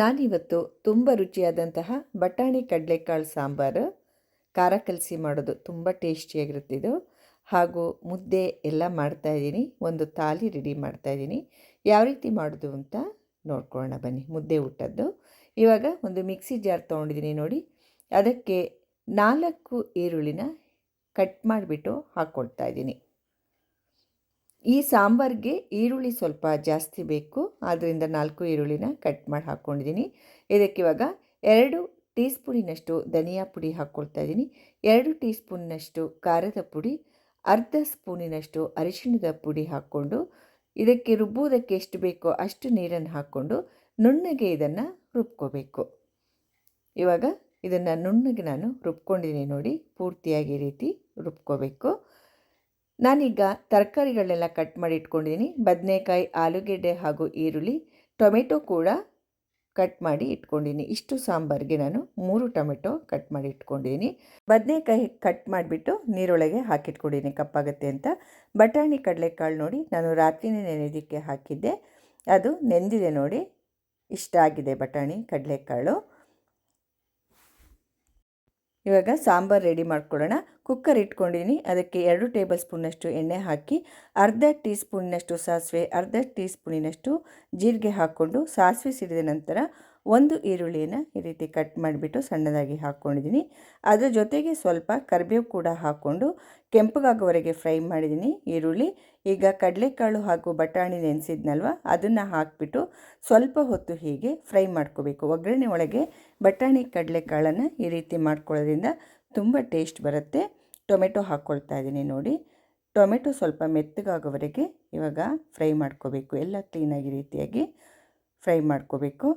ನಾನಿವತ್ತು ತುಂಬ ರುಚಿಯಾದಂತಹ ಬಟಾಣಿ ಕಡಲೆಕಾಳು ಸಾಂಬಾರು ಖಾರ ಕಲಸಿ ಮಾಡೋದು ತುಂಬ ಟೇಸ್ಟಿಯಾಗಿರುತ್ತೆ ಇದು. ಹಾಗೂ ಮುದ್ದೆ ಎಲ್ಲ ಮಾಡ್ತಾಯಿದ್ದೀನಿ ಒಂದು ತಾಲಿ ರೆಡಿ ಮಾಡ್ತಾಯಿದ್ದೀನಿ ಯಾವ ರೀತಿ ಮಾಡೋದು ಅಂತ ನೋಡ್ಕೊಳ್ಳೋಣ ಬನ್ನಿ ಮುದ್ದೆ ಊಟದ್ದು. ಇವಾಗ ಒಂದು ಮಿಕ್ಸಿ ಜಾರ್ ತೊಗೊಂಡಿದ್ದೀನಿ ನೋಡಿ. ಅದಕ್ಕೆ ನಾಲ್ಕು ಈರುಳ್ಳಿನ ಕಟ್ ಮಾಡಿಬಿಟ್ಟು ಹಾಕ್ಕೊಳ್ತಾ ಇದ್ದೀನಿ. ಈ ಸಾಂಬಾರಿಗೆ ಈರುಳ್ಳಿ ಸ್ವಲ್ಪ ಜಾಸ್ತಿ ಬೇಕು. ಆದ್ದರಿಂದ ನಾಲ್ಕು ಈರುಳ್ಳಿನ ಕಟ್ ಮಾಡಿ ಹಾಕ್ಕೊಂಡಿದ್ದೀನಿ. ಇದಕ್ಕೆ ಇವಾಗ ಎರಡು ಟೀ ಸ್ಪೂನಿನಷ್ಟು ಧನಿಯಾ ಪುಡಿ ಹಾಕ್ಕೊಳ್ತಾ ಇದ್ದೀನಿ. ಎರಡು ಟೀ ಸ್ಪೂನ್ನಷ್ಟು ಖಾರದ ಪುಡಿ, ಅರ್ಧ ಸ್ಪೂನಿನಷ್ಟು ಅರಿಶಿಣದ ಪುಡಿ ಹಾಕ್ಕೊಂಡು ಇದಕ್ಕೆ ರುಬ್ಬುವುದಕ್ಕೆ ಎಷ್ಟು ಬೇಕೋ ಅಷ್ಟು ನೀರನ್ನು ಹಾಕ್ಕೊಂಡು ನುಣ್ಣಗೆ ಇದನ್ನು ರುಬ್ಕೋಬೇಕು. ಇವಾಗ ಇದನ್ನು ನುಣ್ಣಗೆ ನಾನು ರುಬ್ಕೊಂಡಿದ್ದೀನಿ ನೋಡಿ, ಪೂರ್ತಿಯಾಗಿ ರೀತಿ ರುಬ್ಕೋಬೇಕು. ನಾನೀಗ ತರಕಾರಿಗಳನ್ನೆಲ್ಲ ಕಟ್ ಮಾಡಿ ಇಟ್ಕೊಂಡಿದ್ದೀನಿ ಬದನೆಕಾಯಿ, ಆಲೂಗೆಡ್ಡೆ ಹಾಗೂ ಈರುಳ್ಳಿ, ಟೊಮೆಟೊ ಕೂಡ ಕಟ್ ಮಾಡಿ ಇಟ್ಕೊಂಡಿದ್ದೀನಿ ಇಷ್ಟು ಸಾಂಬಾರಿಗೆ ನಾನು ಮೂರು ಟೊಮೆಟೊ ಕಟ್ ಮಾಡಿ ಇಟ್ಕೊಂಡಿದ್ದೀನಿ ಬದನೆಕಾಯಿ ಕಟ್ ಮಾಡಿಬಿಟ್ಟು ನೀರೊಳಗೆ ಹಾಕಿಟ್ಕೊಂಡಿದ್ದೀನಿ ಕಪ್ಪಾಗುತ್ತೆ ಅಂತ. ಬಟಾಣಿ ಕಡಲೆಕಾಳು ನೋಡಿ ನಾನು ರಾತ್ರಿನೇ ನೆನೆಯೋದಕ್ಕೆ ಹಾಕಿದ್ದೆ. ಅದು ನೆಂದಿದೆ ನೋಡಿ, ಇಷ್ಟ ಆಗಿದೆ ಬಟಾಣಿ, ಕಡಲೆಕಾಳು. ಇವಾಗ ಸಾಂಬಾರು ರೆಡಿ ಮಾಡ್ಕೊಳ್ಳೋಣ. ಕುಕ್ಕರ್ ಇಟ್ಕೊಂಡಿದ್ದೀನಿ ಅದಕ್ಕೆ ಎರಡು ಟೇಬಲ್ ಸ್ಪೂನಷ್ಟು ಎಣ್ಣೆ ಹಾಕಿ, ಅರ್ಧ ಟೀ ಸ್ಪೂನಿನಷ್ಟು ಸಾಸಿವೆ, ಅರ್ಧ ಟೀ ಸ್ಪೂನಿನಷ್ಟು ಜೀರಿಗೆ ಹಾಕ್ಕೊಂಡು ಸಾಸಿವೆ ಸಿಡಿದ ನಂತರ ಒಂದು ಈರುಳ್ಳಿಯನ್ನು ಈ ರೀತಿ ಕಟ್ ಮಾಡಿಬಿಟ್ಟು ಸಣ್ಣದಾಗಿ ಹಾಕ್ಕೊಂಡಿದ್ದೀನಿ ಅದರ ಜೊತೆಗೆ ಸ್ವಲ್ಪ ಕರಿಬೇವು ಕೂಡ ಹಾಕ್ಕೊಂಡು ಕೆಂಪಗಾಗೋವರೆಗೆ ಫ್ರೈ ಮಾಡಿದ್ದೀನಿ ಈರುಳ್ಳಿ. ಈಗ ಕಡಲೆಕಾಳು ಹಾಗೂ ಬಟಾಣಿ ನೆನೆಸಿದ್ನಲ್ವ, ಅದನ್ನು ಹಾಕಿಬಿಟ್ಟು ಸ್ವಲ್ಪ ಹೊತ್ತು ಹೀಗೆ ಫ್ರೈ ಮಾಡ್ಕೋಬೇಕು. ಒಗ್ಗರಣೆ ಒಳಗೆ ಬಟಾಣಿ, ಕಡಲೆಕಾಳನ್ನು ಈ ರೀತಿ ಮಾಡ್ಕೊಳ್ಳೋದ್ರಿಂದ ತುಂಬ ಟೇಸ್ಟ್ ಬರುತ್ತೆ. ಟೊಮೆಟೊ ಹಾಕ್ಕೊಳ್ತಾ ಇದ್ದೀನಿ ನೋಡಿ. ಟೊಮೆಟೊ ಸ್ವಲ್ಪ ಮೆತ್ತಗಾಗೋವರೆಗೆ ಇವಾಗ ಫ್ರೈ ಮಾಡ್ಕೋಬೇಕು. ಎಲ್ಲ ಕ್ಲೀನಾಗಿ ರೀತಿಯಾಗಿ ಫ್ರೈ ಮಾಡ್ಕೋಬೇಕು.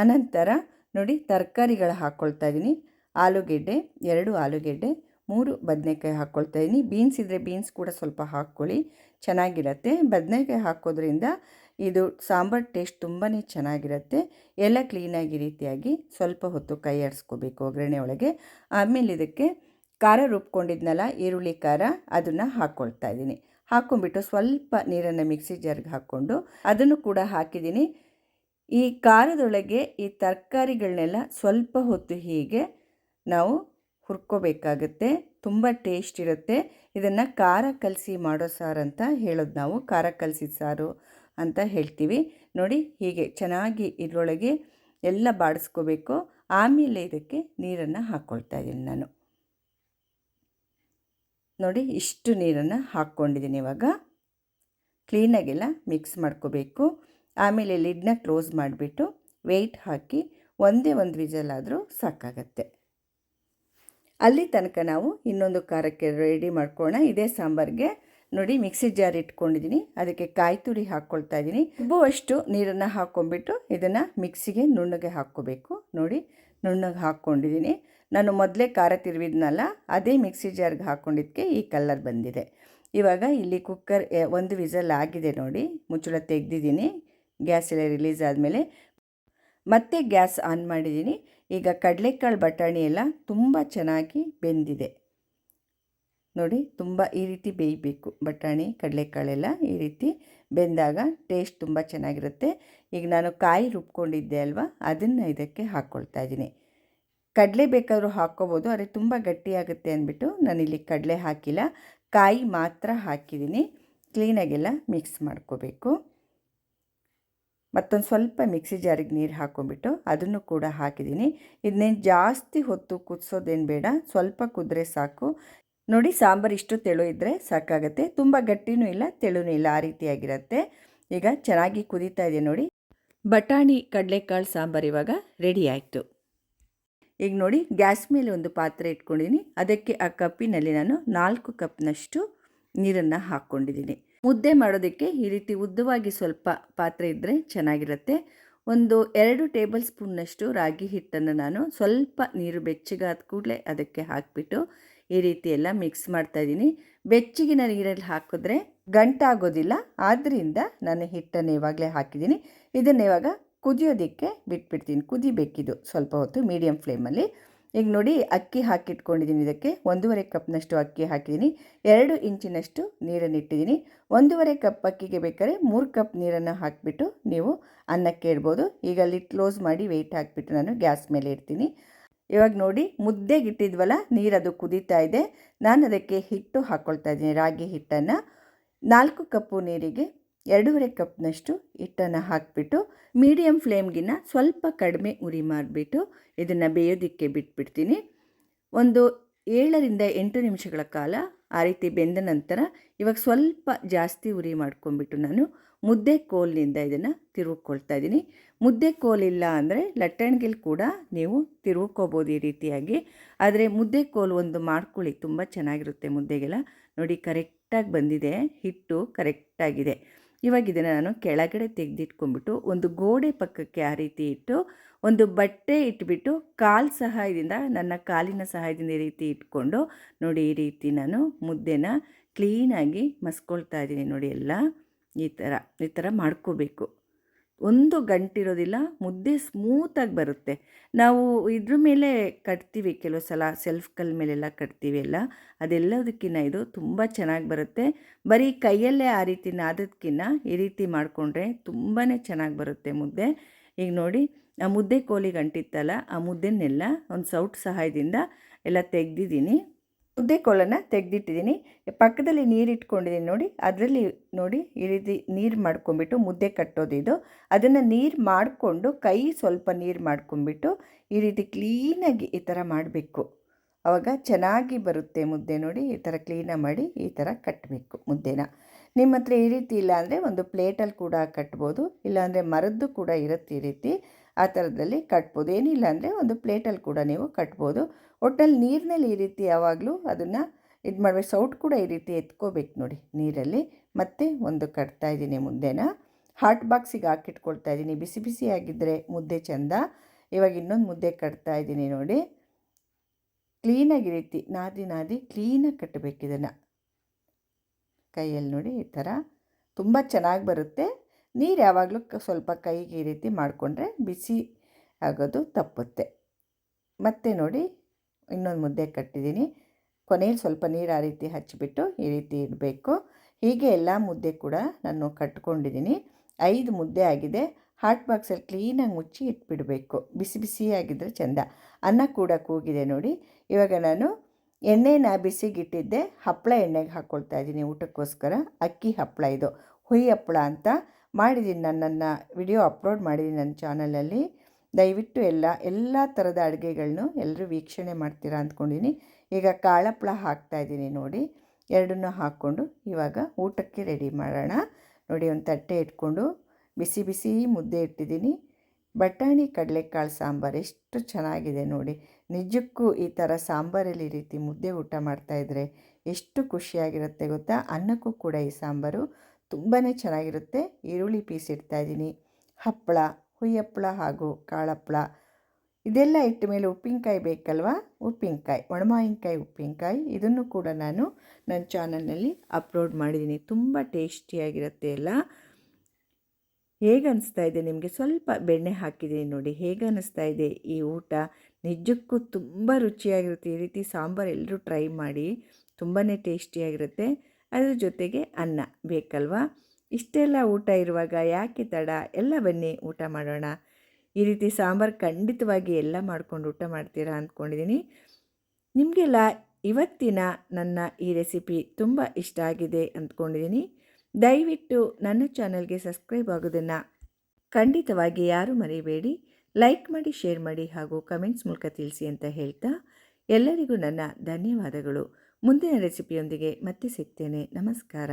ಅನಂತರ ನೋಡಿ ತರಕಾರಿಗಳು ಹಾಕ್ಕೊಳ್ತಾ ಇದ್ದೀನಿ ಆಲೂಗೆಡ್ಡೆ, ಎರಡು ಆಲೂಗೆಡ್ಡೆ, ಮೂರು ಬದನೆಕಾಯಿ ಹಾಕ್ಕೊಳ್ತಾ ಇದ್ದೀನಿ ಬೀನ್ಸ್ ಇದ್ದರೆ ಬೀನ್ಸ್ ಕೂಡ ಸ್ವಲ್ಪ ಹಾಕ್ಕೊಳ್ಳಿ. ಚೆನ್ನಾಗಿರುತ್ತೆ. ಬದನೆಕಾಯಿ ಹಾಕೋದ್ರಿಂದ ಇದು ಸಾಂಬಾರು ಟೇಸ್ಟ್ ತುಂಬಾ ಚೆನ್ನಾಗಿರುತ್ತೆ. ಎಲ್ಲ ಕ್ಲೀನಾಗಿ ರೀತಿಯಾಗಿ ಸ್ವಲ್ಪ ಹೊತ್ತು ಕೈ ಆಡಿಸ್ಕೋಬೇಕು ಒಗ್ಗರಣೆ ಒಳಗೆ. ಆಮೇಲೆ ಇದಕ್ಕೆ ಖಾರ ರುಬ್ಕೊಂಡಿದ್ನಲ್ಲ ಈರುಳ್ಳಿ ಖಾರ ಅದನ್ನು ಹಾಕ್ಕೊಳ್ತಾ ಇದ್ದೀನಿ ಹಾಕ್ಕೊಂಡ್ಬಿಟ್ಟು ಸ್ವಲ್ಪ ನೀರನ್ನು ಮಿಕ್ಸಿ ಜಾರ್ಗೆ ಹಾಕ್ಕೊಂಡು ಅದನ್ನು ಕೂಡ ಹಾಕಿದ್ದೀನಿ ಈ ಖಾರದೊಳಗೆ ಈ ತರಕಾರಿಗಳನ್ನೆಲ್ಲ ಸ್ವಲ್ಪ ಹೊತ್ತು ಹೀಗೆ ನಾವು ಹುರ್ಕೋಬೇಕಾಗತ್ತೆ. ತುಂಬ ಟೇಸ್ಟ್ ಇರುತ್ತೆ. ಇದನ್ನು ಖಾರ ಕಲಸಿ ಮಾಡೋ ಸಾರು ಅಂತ ಹೇಳೋದು ನಾವು. ಖಾರ ಕಲಸಿದ ಸಾರು ಅಂತ ಹೇಳ್ತೀವಿ. ನೋಡಿ ಹೀಗೆ ಚೆನ್ನಾಗಿ ಇದರೊಳಗೆ ಎಲ್ಲ ಬಾಡಿಸ್ಕೋಬೇಕು. ಆಮೇಲೆ ಇದಕ್ಕೆ ನೀರನ್ನು ಹಾಕ್ಕೊಳ್ತಾ ಇದ್ದೀನಿ ನಾನು. ನೋಡಿ ಇಷ್ಟು ನೀರನ್ನು ಹಾಕ್ಕೊಂಡಿದ್ದೀನಿ ಇವಾಗ. ಕ್ಲೀನಾಗೆಲ್ಲ ಮಿಕ್ಸ್ ಮಾಡ್ಕೋಬೇಕು. ಆಮೇಲೆ ಲಿಡ್ನ ಕ್ಲೋಸ್ ಮಾಡಿಬಿಟ್ಟು ವೆಯ್ಟ್ ಹಾಕಿ ಒಂದೇ ಒಂದು ವಿಜಲ್ ಸಾಕಾಗತ್ತೆ. ಅಲ್ಲಿ ತನಕ ನಾವು ಇನ್ನೊಂದು ಖಾರಕ್ಕೆ ರೆಡಿ ಮಾಡ್ಕೋಣ ಇದೇ ಸಾಂಬಾರಿಗೆ ನೋಡಿ ಮಿಕ್ಸಿ ಜಾರ್ ಇಟ್ಕೊಂಡಿದ್ದೀನಿ ಅದಕ್ಕೆ ಕಾಯಿ ತುರಿ ಹಾಕ್ಕೊಳ್ತಾ ಇದ್ದೀನಿ ಅಷ್ಟು ನೀರನ್ನು ಹಾಕ್ಕೊಂಡ್ಬಿಟ್ಟು ಇದನ್ನು ಮಿಕ್ಸಿಗೆ ನುಣ್ಣಗೆ ಹಾಕ್ಕೋಬೇಕು. ನೋಡಿ ನುಣ್ಣಗೆ ಹಾಕ್ಕೊಂಡಿದ್ದೀನಿ ನಾನು ಮೊದಲೇ ಖಾರ ತಿರುವಿದ್ನಲ್ಲ, ಅದೇ ಮಿಕ್ಸಿ ಜಾರ್ಗೆ ಹಾಕ್ಕೊಂಡಿದ್ದಕ್ಕೆ ಈ ಕಲರ್ ಬಂದಿದೆ. ಇವಾಗ ಇಲ್ಲಿ ಕುಕ್ಕರ್ ಒಂದು ವಿಸಲ್ ಆಗಿದೆ ನೋಡಿ. ಮುಚ್ಚಳ ತೆಗೆದಿದ್ದೀನಿ ಗ್ಯಾಸ್ ಎಲ್ಲ ರಿಲೀಸ್ ಆದಮೇಲೆ ಮತ್ತೆ ಗ್ಯಾಸ್ ಆನ್ ಮಾಡಿದ್ದೀನಿ. ಈಗ ಕಡಲೆಕಾಳು ಬಟಾಣಿ ಎಲ್ಲ ತುಂಬ ಚೆನ್ನಾಗಿ ಬೆಂದಿದೆ. ನೋಡಿ ತುಂಬ ಈ ರೀತಿ ಬೇಯಬೇಕು ಬಟಾಣಿ ಕಡಲೆಕಾಳೆಲ್ಲ ಈ ರೀತಿ ಬೆಂದಾಗ ಟೇಸ್ಟ್ ತುಂಬ ಚೆನ್ನಾಗಿರುತ್ತೆ. ಈಗ ನಾನು ಕಾಯಿ ರುಬ್ಕೊಂಡಿದ್ದೆ ಅಲ್ವಾ? ಅದನ್ನು ಇದಕ್ಕೆ ಹಾಕ್ಕೊಳ್ತಾ ಇದ್ದೀನಿ. ಕಡಲೆ ಬೇಕಾದರೂ ಹಾಕ್ಕೋಬೋದು, ಆದರೆ ತುಂಬ ಗಟ್ಟಿಯಾಗುತ್ತೆ ಅಂದ್ಬಿಟ್ಟು ನಾನಿಲ್ಲಿ ಕಡಲೆ ಹಾಕಿಲ್ಲ. ಕಾಯಿ ಮಾತ್ರ ಹಾಕಿದ್ದೀನಿ. ಕ್ಲೀನಾಗೆಲ್ಲ ಮಿಕ್ಸ್ ಮಾಡ್ಕೋಬೇಕು. ಮತ್ತೊಂದು ಸ್ವಲ್ಪ ಮಿಕ್ಸಿ ಜಾರಿಗೆ ನೀರು ಹಾಕ್ಕೊಂಬಿಟ್ಟು ಅದನ್ನು ಕೂಡ ಹಾಕಿದ್ದೀನಿ. ಇದನ್ನೇನು ಜಾಸ್ತಿ ಹೊತ್ತು ಕುದಿಸೋದೇನು ಬೇಡ, ಸ್ವಲ್ಪ ಕುದ್ರೆ ಸಾಕು. ನೋಡಿ, ಸಾಂಬಾರು ಇಷ್ಟು ತೆಳು ಇದ್ದರೆ ಸಾಕಾಗುತ್ತೆ. ತುಂಬ ಗಟ್ಟಿನೂ ಇಲ್ಲ, ತೆಳುನೂ ಇಲ್ಲ, ಆ ರೀತಿಯಾಗಿರುತ್ತೆ. ಈಗ ಚೆನ್ನಾಗಿ ಕುದೀತಾ ಇದೆ ನೋಡಿ. ಬಟಾಣಿ ಕಡಲೆಕಾಳು ಸಾಂಬಾರು ಇವಾಗ ರೆಡಿ ಆಯಿತು. ಈಗ ನೋಡಿ, ಗ್ಯಾಸ್ ಮೇಲೆ ಒಂದು ಪಾತ್ರೆ ಇಟ್ಕೊಂಡಿದ್ದೀನಿ. ಅದಕ್ಕೆ ಆ ಕಪ್ಪಿನಲ್ಲಿ ನಾನು ನಾಲ್ಕು ಕಪ್ನಷ್ಟು ನೀರನ್ನು ಹಾಕ್ಕೊಂಡಿದ್ದೀನಿ. ಮುದ್ದೆ ಮಾಡೋದಕ್ಕೆ ಈ ರೀತಿ ಉದ್ದವಾಗಿ ಸ್ವಲ್ಪ ಪಾತ್ರೆ ಇದ್ದರೆ ಚೆನ್ನಾಗಿರುತ್ತೆ. ಒಂದು ಎರಡು ಟೇಬಲ್ ಸ್ಪೂನ್ನಷ್ಟು ರಾಗಿ ಹಿಟ್ಟನ್ನು ನಾನು ಸ್ವಲ್ಪ ನೀರು ಬೆಚ್ಚಗಾದ ಕೂಡಲೇ ಅದಕ್ಕೆ ಹಾಕಿಬಿಟ್ಟು ಈ ರೀತಿ ಎಲ್ಲ ಮಿಕ್ಸ್ ಮಾಡ್ತಾ ಇದ್ದೀನಿ. ಬೆಚ್ಚಗಿನ ನೀರಲ್ಲಿ ಹಾಕಿದ್ರೆ ಗಂಟಾಗೋದಿಲ್ಲ ಆದ್ದರಿಂದ ನಾನು ಹಿಟ್ಟನ್ನು ಇವಾಗಲೇ ಹಾಕಿದ್ದೀನಿ. ಇದನ್ನು ಇವಾಗ ಕುದಿಯೋದಕ್ಕೆ ಬಿಟ್ಬಿಡ್ತೀನಿ. ಕುದಿಬೇಕಿದು ಸ್ವಲ್ಪ ಹೊತ್ತು ಮೀಡಿಯಮ್ ಫ್ಲೇಮಲ್ಲಿ. ಈಗ ನೋಡಿ, ಅಕ್ಕಿ ಹಾಕಿಟ್ಕೊಂಡಿದ್ದೀನಿ ಇದಕ್ಕೆ. ಒಂದೂವರೆ ಕಪ್ನಷ್ಟು ಅಕ್ಕಿ ಹಾಕಿದ್ದೀನಿ. ಎರಡು ಇಂಚಿನಷ್ಟು ನೀರನ್ನು ಇಟ್ಟಿದ್ದೀನಿ. ಒಂದೂವರೆ ಕಪ್ ಅಕ್ಕಿಗೆ ಬೇಕಾದ್ರೆ ಮೂರು ಕಪ್ ನೀರನ್ನು ಹಾಕಿಬಿಟ್ಟು ನೀವು ಅನ್ನಕ್ಕೆ ಇಡ್ಬೋದು. ಈಗ ಅಲ್ಲಿ ಕ್ಲೋಸ್ ಮಾಡಿ ವೆಯ್ಟ್ ಹಾಕಿಬಿಟ್ಟು ನಾನು ಗ್ಯಾಸ್ ಮೇಲೆ ಇಡ್ತೀನಿ. ಇವಾಗ ನೋಡಿ, ಮುದ್ದೆಗೆ ಇಟ್ಟಿದ್ವಲ್ಲ ನೀರದು ಕುದೀತಾ ಇದೆ. ನಾನು ಅದಕ್ಕೆ ಹಿಟ್ಟು ಹಾಕ್ಕೊಳ್ತಾ ಇದ್ದೀನಿ, ರಾಗಿ ಹಿಟ್ಟನ್ನು. ನಾಲ್ಕು ಕಪ್ಪು ನೀರಿಗೆ ಎರಡೂವರೆ ಕಪ್ನಷ್ಟು ಹಿಟ್ಟನ್ನು ಹಾಕಿಬಿಟ್ಟು ಮೀಡಿಯಮ್ ಫ್ಲೇಮ್ಗಿನ್ನ ಸ್ವಲ್ಪ ಕಡಿಮೆ ಉರಿ ಮಾಡಿಬಿಟ್ಟು ಇದನ್ನು ಬೇಯೋದಕ್ಕೆ ಬಿಟ್ಬಿಡ್ತೀನಿ. ಒಂದು ಏಳರಿಂದ ಎಂಟು ನಿಮಿಷಗಳ ಕಾಲ ಆ ರೀತಿ ಬೆಂದ ನಂತರ ಇವಾಗ ಸ್ವಲ್ಪ ಜಾಸ್ತಿ ಉರಿ ಮಾಡ್ಕೊಂಡ್ಬಿಟ್ಟು ನಾನು ಮುದ್ದೆ ಕೋಲಿನಿಂದ ಇದನ್ನು ತಿರುಗಿಕೊಳ್ತಾ ಇದ್ದೀನಿ. ಮುದ್ದೆ ಕೋಲಿಲ್ಲ ಅಂದರೆ ಲಟ್ಟಣಿಗೆಲ್ ಕೂಡ ನೀವು ತಿರುವ್ಕೋಬೋದು ಈ ರೀತಿಯಾಗಿ. ಆದರೆ ಮುದ್ದೆ ಕೋಲು ಒಂದು ಮಾಡ್ಕೊಳ್ಳಿ, ತುಂಬ ಚೆನ್ನಾಗಿರುತ್ತೆ ಮುದ್ದೆಗೆಲ್ಲ. ನೋಡಿ, ಕರೆಕ್ಟಾಗಿ ಬಂದಿದೆ, ಹಿಟ್ಟು ಕರೆಕ್ಟಾಗಿದೆ. ಇವಾಗ ಇದನ್ನು ನಾನು ಕೆಳಗಡೆ ತೆಗೆದಿಟ್ಕೊಂಡ್ಬಿಟ್ಟು ಒಂದು ಗೋಡೆ ಪಕ್ಕಕ್ಕೆ ಆ ರೀತಿ ಇಟ್ಟು ಒಂದು ಬಟ್ಟೆ ಇಟ್ಬಿಟ್ಟು ಕಾಲು ಸಹಾಯದಿಂದ ನನ್ನ ಕಾಲಿನ ಸಹಾಯದಿಂದ ಈ ರೀತಿ ಇಟ್ಕೊಂಡು ನೋಡಿ ಈ ರೀತಿ ನಾನು ಮುದ್ದೆನ ಕ್ಲೀನಾಗಿ ಮಸ್ಕೊಳ್ತಾ ಇದ್ದೀನಿ ನೋಡಿ ಎಲ್ಲ. ಈ ಥರ ಈ ಥರ ಮಾಡ್ಕೋಬೇಕು. ಒಂದು ಗಂಟಿರೋದಿಲ್ಲ, ಮುದ್ದೆ ಸ್ಮೂತಾಗಿ ಬರುತ್ತೆ. ನಾವು ಇದ್ರ ಮೇಲೆ ಕಟ್ತೀವಿ, ಕೆಲವು ಸಲ ಸೆಲ್ಫ್ ಕಲ್ ಮೇಲೆಲ್ಲ ಕಟ್ತೀವಿ ಎಲ್ಲ. ಅದೆಲ್ಲದಕ್ಕಿಂತ ಇದು ತುಂಬ ಚೆನ್ನಾಗಿ ಬರುತ್ತೆ. ಬರೀ ಕೈಯಲ್ಲೇ ಆ ರೀತಿ ನಾದೋದಕ್ಕಿಂತ ಈ ರೀತಿ ಮಾಡಿಕೊಂಡ್ರೆ ತುಂಬಾ ಚೆನ್ನಾಗಿ ಬರುತ್ತೆ ಮುದ್ದೆ. ಈಗ ನೋಡಿ, ಆ ಮುದ್ದೆ ಕೋಲಿಗೆ ಅಂಟಿತ್ತಲ್ಲ, ಆ ಮುದ್ದೆನೆಲ್ಲ ಒಂದು ಸೌಟ್ ಸಹಾಯದಿಂದ ಎಲ್ಲ ತೆಗೆದಿದ್ದೀನಿ. ಮುದ್ದೆ ಕೋಳನ್ನ ತೆಗೆದಿಟ್ಟಿದ್ದೀನಿ. ಪಕ್ಕದಲ್ಲಿ ನೀರು ಇಟ್ಕೊಂಡಿದ್ದೀನಿ ನೋಡಿ. ಅದರಲ್ಲಿ ನೋಡಿ ಈ ರೀತಿ ನೀರು ಮಾಡ್ಕೊಂಬಿಟ್ಟು ಮುದ್ದೆ ಕಟ್ಟೋದು ಇದು. ಅದನ್ನು ನೀರು ಮಾಡಿಕೊಂಡು ಕೈ ಸ್ವಲ್ಪ ನೀರು ಮಾಡ್ಕೊಂಬಿಟ್ಟು ಈ ರೀತಿ ಕ್ಲೀನಾಗಿ ಈ ಥರ ಮಾಡಬೇಕು. ಆವಾಗ ಚೆನ್ನಾಗಿ ಬರುತ್ತೆ ಮುದ್ದೆ ನೋಡಿ. ಈ ಥರ ಕ್ಲೀನಾಗಿ ಮಾಡಿ ಈ ಥರ ಕಟ್ಟಬೇಕು ಮುದ್ದೆನ. ನಿಮ್ಮ ಹತ್ರ ಈ ರೀತಿ ಇಲ್ಲ ಅಂದರೆ ಒಂದು ಪ್ಲೇಟಲ್ಲಿ ಕೂಡ ಕಟ್ಬೋದು. ಇಲ್ಲಾಂದರೆ ಮರದ್ದು ಕೂಡ ಇರುತ್ತೆ ಈ ರೀತಿ. ಆ ಥರದಲ್ಲಿ ಕಟ್ಬೋದು. ಏನಿಲ್ಲ ಅಂದರೆ ಒಂದು ಪ್ಲೇಟಲ್ಲಿ ಕೂಡ ನೀವು ಕಟ್ಬೋದು. ಒಟ್ಟಲ್ಲಿ ನೀರಿನಲ್ಲಿ ಈ ರೀತಿ ಯಾವಾಗಲೂ ಅದನ್ನು ಇದು ಮಾಡಬೇಕು. ಸೌಟ್ ಕೂಡ ಈ ರೀತಿ ಎತ್ಕೋಬೇಕು ನೋಡಿ ನೀರಲ್ಲಿ. ಮತ್ತೆ ಒಂದು ಕಟ್ತಾ ಇದ್ದೀನಿ ಮುದ್ದೆನ ಹಾಟ್ ಬಾಕ್ಸಿಗೆ ಹಾಕಿಟ್ಕೊಳ್ತಾ ಇದ್ದೀನಿ. ಬಿಸಿ ಬಿಸಿ ಆಗಿದ್ದರೆ ಮುದ್ದೆ ಚೆಂದ. ಇವಾಗ ಇನ್ನೊಂದು ಮುದ್ದೆ ಕಟ್ತಾ ಇದ್ದೀನಿ ನೋಡಿ. ಕ್ಲೀನಾಗಿ ರೀತಿ ನಾದಿ ನಾದಿ ಕ್ಲೀನಾಗಿ ಕಟ್ಟಬೇಕು ಇದನ್ನು. ಕೈಯಲ್ಲಿ ನೋಡಿ ಈ ಥರ. ತುಂಬ ಚೆನ್ನಾಗಿ ಬರುತ್ತೆ. ನೀರು ಯಾವಾಗಲೂ ಸ್ವಲ್ಪ ಕೈಗೆ ಈ ರೀತಿ ಮಾಡಿಕೊಂಡ್ರೆ ಬಿಸಿ ಆಗೋದು ತಪ್ಪುತ್ತೆ. ಮತ್ತೆ ನೋಡಿ ಇನ್ನೊಂದು ಮುದ್ದೆ ಕಟ್ಟಿದ್ದೀನಿ. ಕೊನೆಯಲ್ಲಿ ಸ್ವಲ್ಪ ನೀರು ಆ ರೀತಿ ಹಚ್ಚಿಬಿಟ್ಟು ಈ ರೀತಿ ಇಡಬೇಕು. ಹೀಗೆ ಎಲ್ಲ ಮುದ್ದೆ ಕೂಡ ನಾನು ಕಟ್ಕೊಂಡಿದ್ದೀನಿ. ಐದು ಮುದ್ದೆ ಆಗಿದೆ. ಹಾಟ್ ಬಾಕ್ಸಲ್ಲಿ ಕ್ಲೀನಾಗಿ ಮುಚ್ಚಿ ಇಟ್ಬಿಡಬೇಕು. ಬಿಸಿ ಬಿಸಿಯಾಗಿದ್ದರೆ ಚೆಂದ. ಅನ್ನ ಕೂಡ ಕೂಗಿದೆ ನೋಡಿ. ಇವಾಗ ನಾನು ಎಣ್ಣೆನ ಬಿಸಿಗಿಟ್ಟಿದ್ದೆ ಹಪ್ಪಳ ಎಣ್ಣೆಗೆ ಹಾಕ್ಕೊಳ್ತಾ ಇದ್ದೀನಿ ಊಟಕ್ಕೋಸ್ಕರ. ಅಕ್ಕಿ ಹಪ್ಪಳ ಇದು. ಹುಯಿ ಹಪ್ಪಳ ಅಂತ ಮಾಡಿದ್ದೀನಿ. ನನ್ನನ್ನು ವಿಡಿಯೋ ಅಪ್ಲೋಡ್ ಮಾಡಿದ್ದೀನಿ ನನ್ನ ಚಾನಲಲ್ಲಿ. ದಯವಿಟ್ಟು ಎಲ್ಲ ಎಲ್ಲ ಥರದ ಅಡುಗೆಗಳನ್ನು ಎಲ್ಲರೂ ವೀಕ್ಷಣೆ ಮಾಡ್ತೀರಾ ಅಂದ್ಕೊಂಡಿನಿ. ಈಗ ಕಾಳಪ್ಪಳ ಹಾಕ್ತಾಯಿದ್ದೀನಿ ನೋಡಿ. ಎರಡನ್ನೂ ಹಾಕ್ಕೊಂಡು ಇವಾಗ ಊಟಕ್ಕೆ ರೆಡಿ ಮಾಡೋಣ. ನೋಡಿ ಒಂದು ತಟ್ಟೆ ಇಟ್ಕೊಂಡು ಬಿಸಿ ಬಿಸಿ ಮುದ್ದೆ ಇಟ್ಟಿದ್ದೀನಿ. ಬಟಾಣಿ, ಕಡಲೆಕಾಳು, ಸಾಂಬಾರು ಎಷ್ಟು ಚೆನ್ನಾಗಿದೆ ನೋಡಿ. ನಿಜಕ್ಕೂ ಈ ಥರ ಸಾಂಬಾರಲ್ಲಿ ಈ ರೀತಿ ಮುದ್ದೆ ಊಟ ಮಾಡ್ತಾಯಿದ್ರೆ ಎಷ್ಟು ಖುಷಿಯಾಗಿರುತ್ತೆ ಗೊತ್ತಾ? ಅನ್ನಕ್ಕೂ ಕೂಡ ಈ ಸಾಂಬಾರು ತುಂಬಾ ಚೆನ್ನಾಗಿರುತ್ತೆ. ಈರುಳ್ಳಿ ಪೀಸ್ ಇಡ್ತಾಯಿದ್ದೀನಿ ಹಪ್ಪಳ ಹುಯ್ಯಪ್ಪಳ ಹಾಗೂ ಕಾಳಪ್ಪಳ. ಇದೆಲ್ಲ ಇಟ್ಟ ಮೇಲೆ ಉಪ್ಪಿನಕಾಯಿ ಬೇಕಲ್ವಾ? ಉಪ್ಪಿನಕಾಯಿ, ಒಣಮಾವಿನಕಾಯಿ, ಉಪ್ಪಿನಕಾಯಿ. ಇದನ್ನು ಕೂಡ ನಾನು ನನ್ನ ಚಾನಲ್ನಲ್ಲಿ ಅಪ್ಲೋಡ್ ಮಾಡಿದ್ದೀನಿ. ತುಂಬ ಟೇಸ್ಟಿಯಾಗಿರುತ್ತೆ ಎಲ್ಲ. ಹೇಗೆ ಅನಿಸ್ತಾ ಇದೆ? ನಿಮಗೆ ಸ್ವಲ್ಪ ಬೆಣ್ಣೆ ಹಾಕಿದ್ದೀನಿ ನೋಡಿ. ಹೇಗೆ ಅನ್ನಿಸ್ತಾ ಇದೆ ಈ ಊಟ? ನಿಜಕ್ಕೂ ತುಂಬ ರುಚಿಯಾಗಿರುತ್ತೆ. ಈ ರೀತಿ ಸಾಂಬಾರು ಎಲ್ಲರೂ ಟ್ರೈ ಮಾಡಿ ತುಂಬಾ ಟೇಸ್ಟಿಯಾಗಿರುತ್ತೆ. ಅದ್ರ ಜೊತೆಗೆ ಅನ್ನ ಬೇಕಲ್ವಾ? ಇಷ್ಟೆಲ್ಲ ಊಟ ಇರುವಾಗ ಯಾಕೆ ತಡ? ಎಲ್ಲ ಬನ್ನಿ, ಊಟ ಮಾಡೋಣ. ಈ ರೀತಿ ಸಾಂಬಾರು ಖಂಡಿತವಾಗಿ ಎಲ್ಲ ಮಾಡ್ಕೊಂಡು ಊಟ ಮಾಡ್ತೀರಾ ಅಂದ್ಕೊಂಡಿದ್ದೀನಿ. ನಿಮಗೆಲ್ಲ ಇವತ್ತಿನ ನನ್ನ ಈ ರೆಸಿಪಿ ತುಂಬ ಇಷ್ಟ ಆಗಿದೆ ಅಂದ್ಕೊಂಡಿದ್ದೀನಿ. ದಯವಿಟ್ಟು ನನ್ನ ಚಾನಲ್ಗೆ ಸಬ್ಸ್ಕ್ರೈಬ್ ಆಗೋದನ್ನು ಖಂಡಿತವಾಗಿ ಯಾರು ಮರಿಬೇಡಿ. ಲೈಕ್ ಮಾಡಿ, ಶೇರ್ ಮಾಡಿ ಹಾಗೂ ಕಮೆಂಟ್ಸ್ ಮೂಲಕ ತಿಳಿಸಿ ಅಂತ ಹೇಳ್ತಾ ಎಲ್ಲರಿಗೂ ನನ್ನ ಧನ್ಯವಾದಗಳು. ಮುಂದಿನ ರೆಸಿಪಿಯೊಂದಿಗೆ ಮತ್ತೆ ಸಿಗ್ತೇನೆ. ನಮಸ್ಕಾರ.